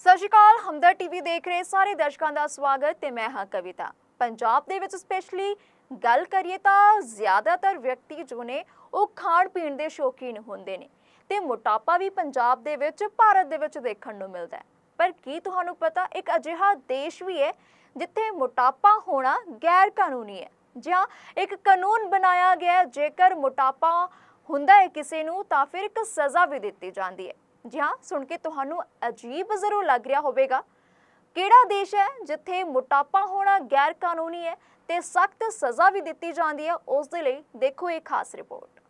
ਸਤਿ ਸ਼੍ਰੀ ਅਕਾਲ, ਹਮਦਰ ਟੀਵੀ ਦੇਖ ਰਹੇ ਸਾਰੇ ਦਰਸ਼ਕਾਂ ਦਾ ਸਵਾਗਤ ਤੇ ਮੈਂ ਹਾਂ ਕਵਿਤਾ। ਪੰਜਾਬ ਦੇ ਵਿੱਚ ਸਪੈਸ਼ਲੀ ਗੱਲ ਕਰੀਏ ਤਾਂ ਜ਼ਿਆਦਾਤਰ ਵਿਅਕਤੀ ਜੋ ਨੇ ਉਹ ਖਾਣ ਪੀਣ ਦੇ ਸ਼ੌਕੀਨ ਹੁੰਦੇ ਨੇ ਤੇ ਮੋਟਾਪਾ ਵੀ ਪੰਜਾਬ ਦੇ ਵਿੱਚ, ਭਾਰਤ ਦੇ ਵਿੱਚ ਦੇਖਣ ਨੂੰ ਮਿਲਦਾ ਹੈ। ਪਰ ਕੀ ਤੁਹਾਨੂੰ ਪਤਾ, ਇੱਕ ਅਜਿਹਾ ਦੇਸ਼ ਵੀ ਹੈ ਜਿੱਥੇ ਮੋਟਾਪਾ ਹੋਣਾ ਗੈਰ ਕਾਨੂੰਨੀ ਹੈ ਜਾਂ ਇੱਕ ਕਾਨੂੰਨ ਬਣਾਇਆ ਗਿਆ ਜੇਕਰ ਮੋਟਾਪਾ ਹੁੰਦਾ ਹੈ ਕਿਸੇ ਨੂੰ ਤਾਂ ਫਿਰ ਇੱਕ ਸਜ਼ਾ ਵੀ ਦਿੱਤੀ ਜਾਂਦੀ ਹੈ। ਜੀ ਹਾਂ ਸੁਣ ਕੇ ਤੁਹਾਨੂੰ ਅਜੀਬ ਜ਼ਰੂਰ ਲੱਗ ਰਿਹਾ ਹੋਵੇਗਾ। ਕਿਹੜਾ ਦੇਸ਼ ਹੈ ਜਿੱਥੇ ਮੋਟਾਪਾ ਹੋਣਾ ਗੈਰ ਕਾਨੂੰਨੀ ਹੈ ਤੇ ਸਖਤ ਸਜ਼ਾ ਵੀ ਦਿੱਤੀ ਜਾਂਦੀ ਹੈ, ਉਸ ਦੇ ਲਈ ਦੇਖੋ ਇਹ ਖਾਸ ਰਿਪੋਰਟ।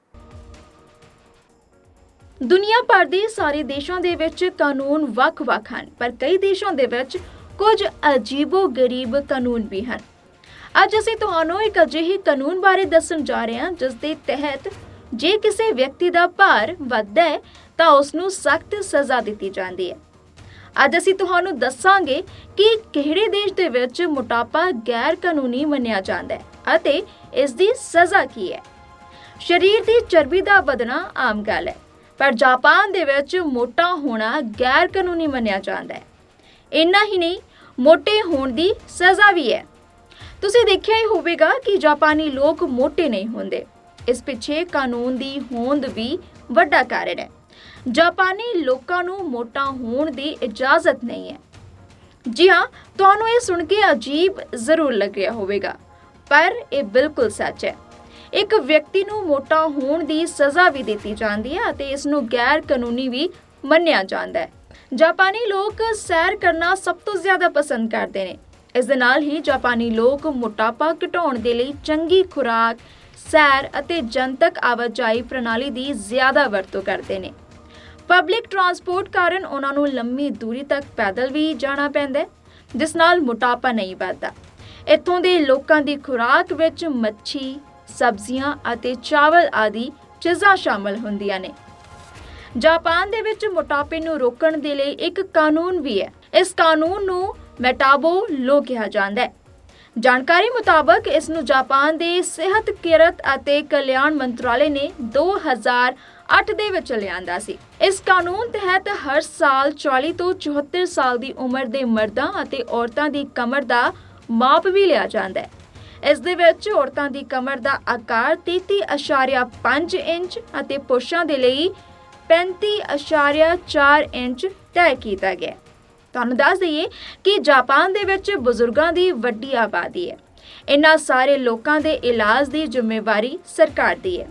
ਦੁਨੀਆ ਭਰ ਦੇ ਸਾਰੇ ਦੇਸ਼ਾਂ ਦੇ ਵਿੱਚ ਕਾਨੂੰਨ ਵੱਖ-ਵੱਖ ਹਨ, ਪਰ ਕਈ ਦੇਸ਼ਾਂ ਦੇ ਵਿੱਚ ਕੁਝ ਅਜੀਬੋ-ਗਰੀਬ ਕਾਨੂੰਨ ਵੀ ਹਨ। ਅੱਜ ਅਸੀਂ ਤੁਹਾਨੂੰ ਇੱਕ ਅਜਿਹੇ ਕਾਨੂੰਨ ਬਾਰੇ ਦੱਸਣ ਜਾ ਰਹੇ ਹਾਂ, ਜਿਸ ਦੇ ਤਹਿਤ ਜੇ ਕਿਸੇ ਵਿਅਕਤੀ ਦਾ ਭਾਰ ਵੱਧਦਾ ਹੈ, ਤਾਂ ਉਸ ਨੂੰ ਸਖਤ ਸਜ਼ਾ ਦਿੱਤੀ ਜਾਂਦੀ ਹੈ। ਅੱਜ ਅਸੀਂ ਤੁਹਾਨੂੰ ਦੱਸਾਂਗੇ ਕਿ ਕਿਹੜੇ ਦੇਸ਼ ਦੇ ਵਿੱਚ ਮੋਟਾਪਾ ਗੈਰ ਕਾਨੂੰਨੀ ਮੰਨਿਆ ਜਾਂਦਾ ਹੈ ਅਤੇ ਇਸ ਦੀ ਸਜ਼ਾ ਕੀ ਹੈ। ਸਰੀਰ ਦੀ ਚਰਬੀ ਦਾ ਵਧਣਾ ਆਮ ਗੱਲ ਹੈ, ਪਰ ਜਾਪਾਨ ਦੇ ਵਿੱਚ ਮੋਟਾ ਹੋਣਾ ਗੈਰ ਕਾਨੂੰਨੀ ਮੰਨਿਆ ਜਾਂਦਾ ਹੈ। ਇੰਨਾ ਹੀ ਨਹੀਂ, ਮੋਟੇ ਹੋਣ ਦੀ ਸਜ਼ਾ ਵੀ ਹੈ। ਤੁਸੀਂ ਦੇਖਿਆ ਹੀ ਹੋਵੇਗਾ ਕਿ ਜਾਪਾਨੀ ਲੋਕ ਮੋਟੇ ਨਹੀਂ ਹੁੰਦੇ। ਇਸ ਪਿੱਛੇ ਕਾਨੂੰਨ ਦੀ ਹੋਂਦ ਵੀ ਵੱਡਾ ਕਾਰਨ ਹੈ। ਜਾਪਾਨੀ ਲੋਕਾਂ ਨੂੰ ਮੋਟਾ ਹੋਣ ਦੀ ਇਜਾਜ਼ਤ ਨਹੀਂ ਹੈ। ਜੀ ਹਾਂ, ਤੁਹਾਨੂੰ ਇਹ ਸੁਣ ਕੇ ਅਜੀਬ ਜ਼ਰੂਰ ਲੱਗ ਰਿਹਾ ਹੋਵੇਗਾ, ਪਰ ਇਹ ਬਿਲਕੁਲ ਸੱਚ ਹੈ। ਇੱਕ ਵਿਅਕਤੀ ਨੂੰ ਮੋਟਾ ਹੋਣ ਦੀ ਸਜ਼ਾ ਵੀ ਦਿੱਤੀ ਜਾਂਦੀ ਹੈ ਅਤੇ ਇਸ ਨੂੰ ਗੈਰ ਕਾਨੂੰਨੀ ਵੀ ਮੰਨਿਆ ਜਾਂਦਾ ਹੈ। ਜਾਪਾਨੀ ਲੋਕ ਸੈਰ ਕਰਨਾ ਸਭ ਤੋਂ ਜ਼ਿਆਦਾ ਪਸੰਦ ਕਰਦੇ ਨੇ। ਇਸ ਦੇ ਨਾਲ ਹੀ ਜਾਪਾਨੀ ਲੋਕ ਮੋਟਾਪਾ ਘਟਾਉਣ ਦੇ ਲਈ ਚੰਗੀ ਖੁਰਾਕ ਸੈਰ ਅਤੇ ਜਨਤਕ ਆਵਾਜਾਈ ਪ੍ਰਣਾਲੀ ਦੀ ਜ਼ਿਆਦਾ ਵਰਤੋਂ ਕਰਦੇ ਨੇ। ਪਬਲਿਕ ਟਰਾਂਸਪੋਰਟ ਕਾਰਨ ਉਹਨਾਂ ਨੂੰ ਲੰਮੀ ਦੂਰੀ ਤੱਕ ਪੈਦਲ ਵੀ ਜਾਣਾ ਪੈਂਦਾ ਹੈ, ਜਿਸ ਨਾਲ ਮੋਟਾਪਾ ਨਹੀਂ ਵੱਧਦਾ। ਇੱਥੋਂ ਦੇ ਲੋਕਾਂ ਦੀ ਖੁਰਾਕ ਵਿੱਚ ਮੱਛੀ, ਸਬਜ਼ੀਆਂ ਅਤੇ ਚਾਵਲ ਆਦਿ ਚੀਜ਼ਾਂ ਸ਼ਾਮਲ ਹੁੰਦੀਆਂ ਨੇ। ਜਾਪਾਨ ਦੇ ਵਿੱਚ ਮੋਟਾਪੇ ਨੂੰ ਰੋਕਣ ਦੇ ਲਈ ਇੱਕ ਕਾਨੂੰਨ ਵੀ ਹੈ। ਇਸ ਕਾਨੂੰਨ ਨੂੰ ਮੈਟਾਬੋ ਲੋ ਕਿਹਾ ਜਾਂਦਾ ਹੈ। ਜਾਣਕਾਰੀ ਮੁਤਾਬਕ ਇਸ ਨੂੰ ਜਾਪਾਨ ਦੇ ਸਿਹਤ, ਕਿਰਤ ਅਤੇ ਕਲਿਆਣ ਮੰਤਰਾਲੇ ਨੇ 2008 ਦੇ ਵਿੱਚ ਲਿਆਂਦਾ ਸੀ। ਇਸ ਕਾਨੂੰਨ ਤਹਿਤ ਹਰ ਸਾਲ 40 ਤੋਂ 74 ਸਾਲ ਦੀ ਉਮਰ ਦੇ ਮਰਦਾਂ ਅਤੇ ਔਰਤਾਂ ਦੀ ਕਮਰ ਦਾ ਮਾਪ ਵੀ ਲਿਆ ਜਾਂਦਾ ਹੈ। ਇਸ ਦੇ ਵਿੱਚ ਔਰਤਾਂ ਦੀ ਕਮਰ ਦਾ ਆਕਾਰ 33.5 ਇੰਚ ਅਤੇ ਪੁਰਸ਼ਾਂ ਦੇ ਲਈ 35.4 ਇੰਚ ਤੈਅ ਕੀਤਾ ਗਿਆ ਤੁਹਾਨੂੰ ਦੱਸ ਦਈਏ ਕਿ ਜਾਪਾਨ ਦੇ ਵਿੱਚ ਬਜ਼ੁਰਗਾਂ ਦੀ ਵੱਡੀ ਆਬਾਦੀ ਹੈ। ਇਨ੍ਹਾਂ ਸਾਰੇ ਲੋਕਾਂ ਦੇ ਇਲਾਜ ਦੀ ਜ਼ਿੰਮੇਵਾਰੀ ਸਰਕਾਰ ਦੀ ਹੈ।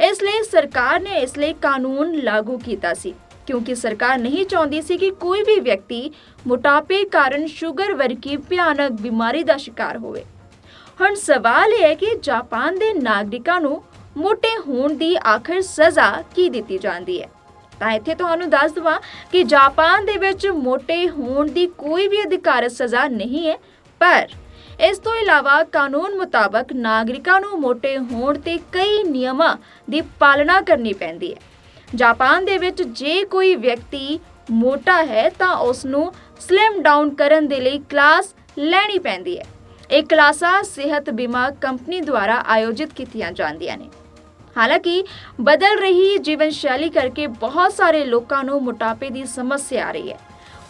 ਇਸ ਲਈ ਸਰਕਾਰ ਨੇ ਇਸ ਲਈ ਕਾਨੂੰਨ ਲਾਗੂ ਕੀਤਾ ਸੀ, ਕਿਉਂਕਿ ਸਰਕਾਰ ਨਹੀਂ ਚਾਹੁੰਦੀ ਸੀ ਕਿ ਕੋਈ ਵੀ ਵਿਅਕਤੀ ਮੋਟਾਪੇ ਕਾਰਨ ਸ਼ੂਗਰ ਵਰਗੀ ਭਿਆਨਕ ਬਿਮਾਰੀ ਦਾ ਸ਼ਿਕਾਰ ਹੋਵੇ। ਹੁਣ ਸਵਾਲ ਇਹ ਹੈ ਕਿ ਜਾਪਾਨ ਦੇ ਨਾਗਰਿਕਾਂ ਨੂੰ ਮੋਟੇ ਹੋਣ ਦੀ ਆਖਰ ਸਜ਼ਾ ਕੀ ਦਿੱਤੀ ਜਾਂਦੀ ਹੈ? ਤਾਂ ਇੱਥੇ ਤੁਹਾਨੂੰ ਦੱਸ ਦਵਾਂ ਕਿ ਜਾਪਾਨ ਦੇ ਵਿੱਚ ਮੋਟੇ ਹੋਣ ਦੀ ਕੋਈ ਵੀ ਅਧਿਕਾਰਤ ਸਜ਼ਾ ਨਹੀਂ ਹੈ, ਪਰ ਇਸ ਤੋਂ ਇਲਾਵਾ ਕਾਨੂੰਨ ਮੁਤਾਬਕ ਨਾਗਰਿਕਾਂ ਨੂੰ ਮੋਟੇ ਹੋਣ ਤੇ ਕਈ ਨਿਯਮਾਂ ਦੀ ਪਾਲਣਾ ਕਰਨੀ ਪੈਂਦੀ ਹੈ। ਜਾਪਾਨ ਦੇ ਵਿੱਚ ਜੇ ਕੋਈ ਵਿਅਕਤੀ ਮੋਟਾ ਹੈ ਤਾਂ ਉਸ ਨੂੰ ਸਲਿਮ ਡਾਊਨ ਕਰਨ ਦੇ ਲਈ ਕਲਾਸ ਲੈਣੀ ਪੈਂਦੀ ਹੈ। ਇਹ ਕਲਾਸਾਂ ਸਿਹਤ ਬੀਮਾ ਕੰਪਨੀ ਦੁਆਰਾ ਆਯੋਜਿਤ ਕੀਤੀਆਂ ਜਾਂਦੀਆਂ ਨੇ। ਹਾਲਾਂਕਿ ਬਦਲ ਰਹੀ ਜੀਵਨ ਸ਼ੈਲੀ ਕਰਕੇ ਬਹੁਤ ਸਾਰੇ ਲੋਕਾਂ ਨੂੰ ਮੋਟਾਪੇ ਦੀ ਸਮੱਸਿਆ ਆ ਰਹੀ ਹੈ।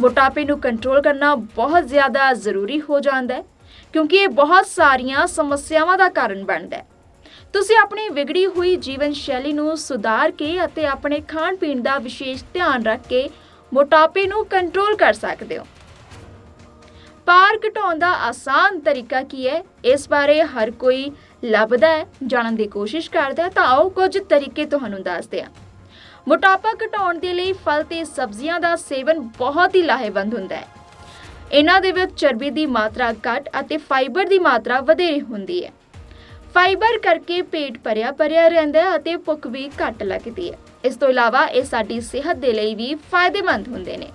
ਮੋਟਾਪੇ ਨੂੰ ਕੰਟਰੋਲ ਕਰਨਾ ਬਹੁਤ ਜ਼ਿਆਦਾ ਜ਼ਰੂਰੀ ਹੋ ਜਾਂਦਾ ਹੈ, ਕਿਉਂਕਿ ਇਹ ਬਹੁਤ ਸਾਰੀਆਂ ਸਮੱਸਿਆਵਾਂ ਦਾ ਕਾਰਨ ਬਣਦਾ ਹੈ। ਤੁਸੀਂ ਆਪਣੀ ਵਿਗੜੀ ਹੋਈ ਜੀਵਨ ਸ਼ੈਲੀ ਨੂੰ ਸੁਧਾਰ ਕੇ ਅਤੇ ਆਪਣੇ ਖਾਣ ਪੀਣ ਦਾ ਵਿਸ਼ੇਸ਼ ਧਿਆਨ ਰੱਖ ਕੇ ਮੋਟਾਪੇ ਨੂੰ ਕੰਟਰੋਲ ਕਰ ਸਕਦੇ ਹੋ। ਭਾਰ ਘਟਾਉਣ ਦਾ ਆਸਾਨ ਤਰੀਕਾ ਕੀ ਹੈ? ਇਸ ਬਾਰੇ ਹਰ ਕੋਈ ਲੱਭਦਾ ਹੈ, ਜਾਣਨ ਦੀ ਕੋਸ਼ਿਸ਼ ਕਰਦਾ ਹੈ, ਤਾਂ ਆਓ ਕੁਝ ਤਰੀਕੇ ਤੁਹਾਨੂੰ ਦੱਸਦੇ ਹਾਂ ਮੋਟਾਪਾ ਘਟਾਉਣ ਦੇ ਲਈ ਫਲ ਤੇ ਸਬਜ਼ੀਆਂ ਦਾ ਸੇਵਨ ਬਹੁਤ ਹੀ ਲਾਹੇਵੰਦ ਹੁੰਦਾ ਹੈ। ਇਹਨਾਂ ਦੇ ਵਿੱਚ ਚਰਬੀ ਦੀ ਮਾਤਰਾ ਘੱਟ ਅਤੇ ਫਾਈਬਰ ਦੀ ਮਾਤਰਾ ਵਧੇਰੇ ਹੁੰਦੀ ਹੈ। ਫਾਈਬਰ ਕਰਕੇ ਪੇਟ ਭਰਿਆ ਭਰਿਆ ਰਹਿੰਦਾ ਹੈ ਅਤੇ ਭੁੱਖ ਵੀ ਘੱਟ ਲੱਗਦੀ ਹੈ। ਇਸ ਤੋਂ ਇਲਾਵਾ ਇਹ ਸਾਡੀ ਸਿਹਤ ਦੇ ਲਈ ਵੀ ਫਾਇਦੇਮੰਦ ਹੁੰਦੇ ਨੇ।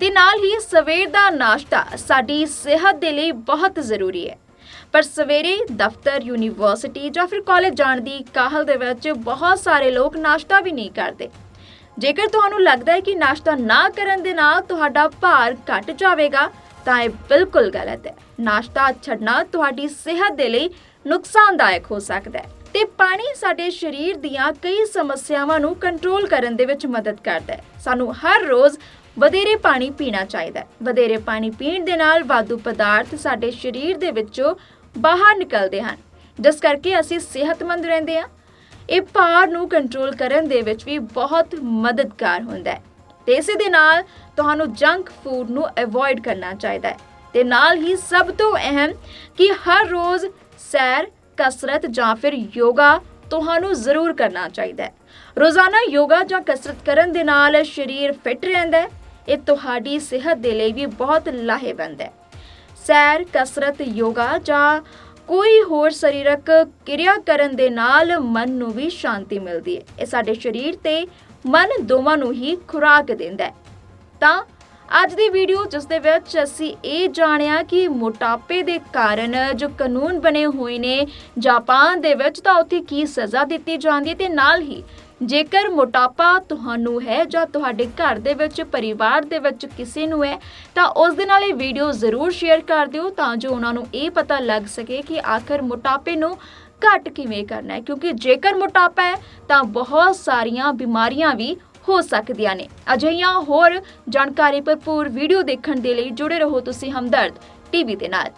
ਤੇ ਨਾਲ ਹੀ ਸਵੇਰ ਦਾ ਨਾਸ਼ਤਾ ਸਾਡੀ ਸਿਹਤ ਦੇ ਲਈ ਬਹੁਤ ਜ਼ਰੂਰੀ ਹੈ। ਪਰ ਸਵੇਰੇ ਦਫ਼ਤਰ, ਯੂਨੀਵਰਸਿਟੀ ਜਾਂ ਫਿਰ ਕਾਲਜ ਜਾਣ ਦੀ ਕਾਹਲ ਦੇ ਵਿੱਚ ਬਹੁਤ ਸਾਰੇ ਲੋਕ ਨਾਸ਼ਤਾ ਵੀ ਨਹੀਂ ਕਰਦੇ। ਜੇਕਰ ਤੁਹਾਨੂੰ ਲੱਗਦਾ ਹੈ ਕਿ ਨਾਸ਼ਤਾ ਨਾ ਕਰਨ ਦੇ ਨਾਲ ਤੁਹਾਡਾ ਭਾਰ ਘਟ ਜਾਵੇਗਾ, ਤਾਂ ਇਹ ਬਿਲਕੁਲ ਗਲਤ ਹੈ। ਨਾਸ਼ਤਾ ਛੱਡਣਾ ਤੁਹਾਡੀ ਸਿਹਤ ਦੇ ਲਈ ਨੁਕਸਾਨਦਾਇਕ ਹੋ ਸਕਦਾ ਹੈ ਤੇ ਪਾਣੀ ਸਾਡੇ ਸਰੀਰ ਦੀਆਂ ਕਈ ਸਮੱਸਿਆਵਾਂ ਨੂੰ ਕੰਟਰੋਲ ਕਰਨ ਦੇ ਵਿੱਚ ਮਦਦ ਕਰਦਾ ਹੈ। ਸਾਨੂੰ ਹਰ ਰੋਜ਼ ਵਧੇਰੇ ਪਾਣੀ ਪੀਣਾ ਚਾਹੀਦਾ ਹੈ। ਵਧੇਰੇ ਪਾਣੀ ਪੀਣ ਦੇ ਨਾਲ ਵਾਧੂ ਪਦਾਰਥ ਸਾਡੇ ਸਰੀਰ ਦੇ ਵਿੱਚੋਂ ਬਾਹਰ ਨਿਕਲਦੇ ਹਨ। ਜਿਸ ਕਰਕੇ ਅਸੀਂ ਸਿਹਤਮੰਦ ਰਹਿੰਦੇ ਹਾਂ। ਇਹ ਭਾਰ ਨੂੰ ਕੰਟਰੋਲ ਕਰਨ ਦੇ ਵਿੱਚ ਵੀ ਬਹੁਤ ਮਦਦਗਾਰ ਹੁੰਦਾ ਹੈ। ਤੇ ਇਸੇ ਦੇ ਨਾਲ ਤੁਹਾਨੂੰ ਜੰਕ ਫੂਡ ਨੂੰ ਅਵੋਇਡ ਕਰਨਾ ਚਾਹੀਦਾ ਹੈ। ਤੇ ਨਾਲ ਹੀ ਸਭ ਤੋਂ ਅਹਿਮ ਕਿ ਹਰ ਰੋਜ਼ ਸੈਰ, ਕਸਰਤ ਜਾਂ ਫਿਰ ਯੋਗਾ ਤੁਹਾਨੂੰ ਜ਼ਰੂਰ ਕਰਨਾ ਚਾਹੀਦਾ ਹੈ। ਰੋਜ਼ਾਨਾ ਯੋਗਾ ਜਾਂ ਕਸਰਤ ਕਰਨ ਦੇ ਨਾਲ ਸਰੀਰ ਫਿੱਟ ਰਹਿੰਦਾ ਹੈ। ਇਹ ਤੁਹਾਡੀ ਸਿਹਤ ਦੇ ਲਈ ਵੀ ਬਹੁਤ ਲਾਹੇਵੰਦ ਹੈ। ਸੈਰ, ਕਸਰਤ, ਯੋਗਾ ਜਾਂ ਕੋਈ ਹੋਰ ਸਰੀਰਕ ਕਿਰਿਆ ਕਰਨ ਦੇ ਨਾਲ ਮਨ ਨੂੰ ਵੀ ਸ਼ਾਂਤੀ ਮਿਲਦੀ ਹੈ। ਇਹ ਸਾਡੇ ਸਰੀਰ ਤੇ ਮਨ ਦੋਵਾਂ ਨੂੰ ਹੀ ਖੁਰਾਕ ਦਿੰਦਾ ਹੈ। ਤਾਂ ਅੱਜ ਦੀ ਵੀਡੀਓ ਜਿਸ ਦੇ ਵਿੱਚ ਅਸੀਂ ਇਹ ਜਾਣਿਆ ਕਿ ਮੋਟਾਪੇ ਦੇ ਕਾਰਨ ਜੋ ਕਾਨੂੰਨ ਬਣੇ ਹੋਏ ਨੇ ਜਾਪਾਨ ਦੇ ਵਿੱਚ ਤਾਂ ਉੱਥੇ ਕੀ ਸਜ਼ਾ ਦਿੱਤੀ ਜਾਂਦੀ ਹੈ ਤੇ ਨਾਲ ਹੀ ਜੇਕਰ ਮੋਟਾਪਾ ਤੁਹਾਨੂੰ ਹੈ ਜਾਂ ਤੁਹਾਡੇ ਘਰ ਦੇ ਵਿੱਚ, ਪਰਿਵਾਰ ਦੇ ਵਿੱਚ ਕਿਸੇ ਨੂੰ ਹੈ, ਤਾਂ ਉਸ ਦੇ ਨਾਲ ਇਹ ਵੀਡੀਓ ਜ਼ਰੂਰ ਸ਼ੇਅਰ ਕਰ ਦਿਓ ਤਾਂ ਜੋ ਉਹਨਾਂ ਨੂੰ ਇਹ ਪਤਾ ਲੱਗ ਸਕੇ ਕਿ ਆਖਰ ਮੋਟਾਪੇ ਨੂੰ ਘੱਟ ਕਿਵੇਂ ਕਰਨਾ ਹੈ। ਕਿਉਂਕਿ ਜੇਕਰ ਮੋਟਾਪਾ ਹੈ, ਤਾਂ ਬਹੁਤ ਸਾਰੀਆਂ ਬਿਮਾਰੀਆਂ ਵੀ ਹੋ ਸਕਦੀਆਂ ਨੇ। ਅਜਿਹੀਆਂ ਹੋਰ ਜਾਣਕਾਰੀ ਭਰਪੂਰ ਵੀਡੀਓ ਦੇਖਣ ਦੇ ਲਈ ਜੁੜੇ ਰਹੋ ਤੁਸੀਂ ਹਮਦਰਦ ਟੀਵੀ ਦੇ ਨਾਲ।